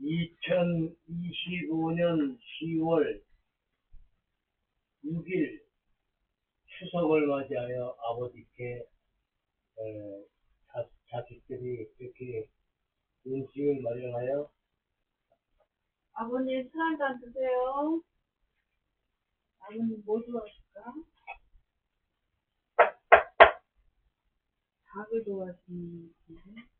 2025년 10월 6일 추석을 맞이하여 아버지께 에, 자, 자식들이 이렇게 음식을 마련하여 아버님 술 한잔 드세요. 아버님 뭐 좋아하실까? 닭을 좋아하시는. 많이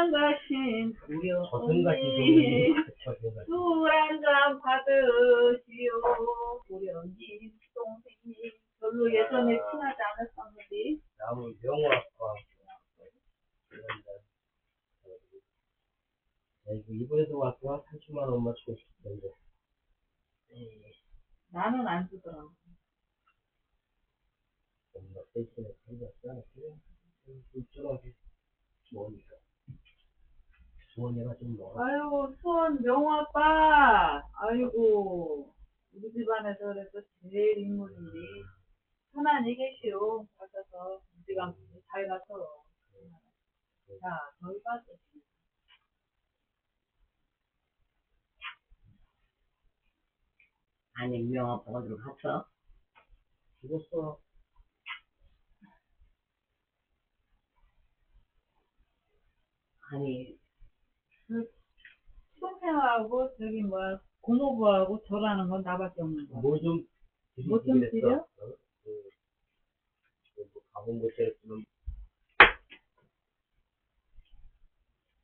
한양 가신 저승같이 부령님 좋은 저승같이 술 한잔 받으시오 부령님 동생님. 별로 예전에 친하지 않았었는데. 나무 명화과 이런다. 아이고 이번에도 왔구나 30만 원만 주고 싶던데. 에이, 나는 안 주더라고. 엄마 대신에 생겼어 일정하게 좋으니까 수원이가 좀 멀어 아이고 수원 명화빠. 아이고 우리 집안에서 그래도 제일 인물인데 편안히 계시오. 가셔서 우리가 잘 가서 자 저희 빠져. 아니 명아빠가 어디로 갔어? 죽었어. 아니 시동생하고 저기 뭐야 고모부하고 저라는 건 나밖에 없는 거야 뭐좀 뭐좀 드려? 어? 그, 그, 뭐 가본 것처럼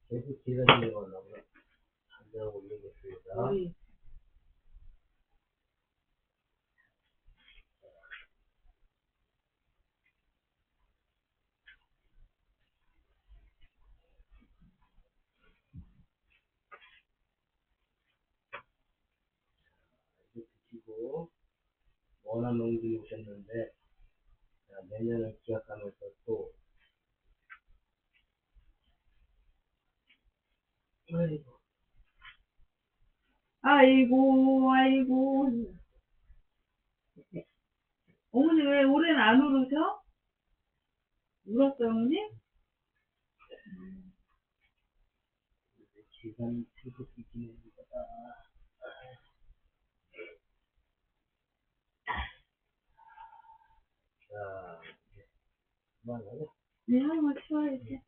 계속 지나치는 거라고 잠자고 있는 것입니다. 우리 이거 드시고 원한 농들이 오셨는데 자, 내년을 기약하면서 또 아이고 아이고 아이고 어머니 왜 올해는 안 울으셔? 울었어요 어머니? 시간 태극기 지내는 거다. 자, 이제 그만하자. 네 한번 치워야지